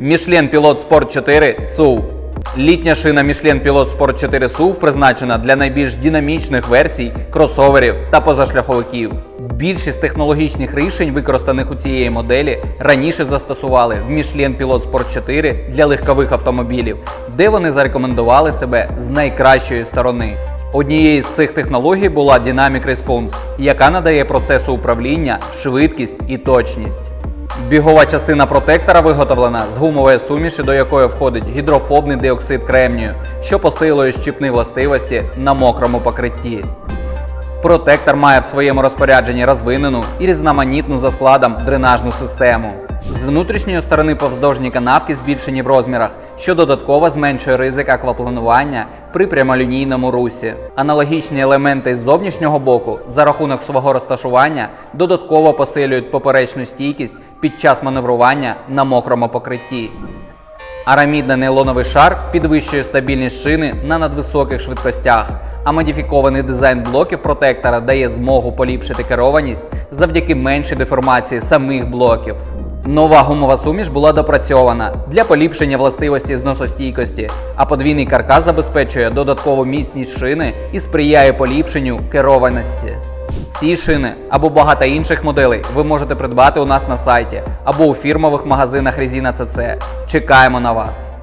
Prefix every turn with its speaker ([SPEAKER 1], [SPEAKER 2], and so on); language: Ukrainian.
[SPEAKER 1] Michelin Pilot Sport 4 SUV. Літня шина Michelin Pilot Sport 4 SUV призначена для найбільш динамічних версій кросоверів та позашляховиків. Більшість технологічних рішень, використаних у цієї моделі, раніше застосували в Michelin Pilot Sport 4 для легкових автомобілів, де вони зарекомендували себе з найкращої сторони. Однією з цих технологій була Dynamic Response, яка надає процесу управління швидкість і точність. Бігова частина протектора виготовлена з гумової суміші, до якої входить гідрофобний диоксид кремнію, що посилює щіпні властивості на мокрому покритті. Протектор має в своєму розпорядженні розвинену і різноманітну за складом дренажну систему. З внутрішньої сторони повздовжні канавки збільшені в розмірах, що додатково зменшує ризик аквапланування при прямолінійному русі. Аналогічні елементи з зовнішнього боку за рахунок свого розташування додатково посилюють поперечну стійкість під час маневрування на мокрому покритті. Арамідний нейлоновий шар підвищує стабільність шини на надвисоких швидкостях, а модифікований дизайн блоків протектора дає змогу поліпшити керованість завдяки меншій деформації самих блоків. Нова гумова суміш була допрацьована для поліпшення властивості зносостійкості, а подвійний каркас забезпечує додаткову міцність шини і сприяє поліпшенню керованості. Ці шини або багато інших моделей ви можете придбати у нас на сайті або у фірмових магазинах Резіна ЦЦ. Чекаємо на вас!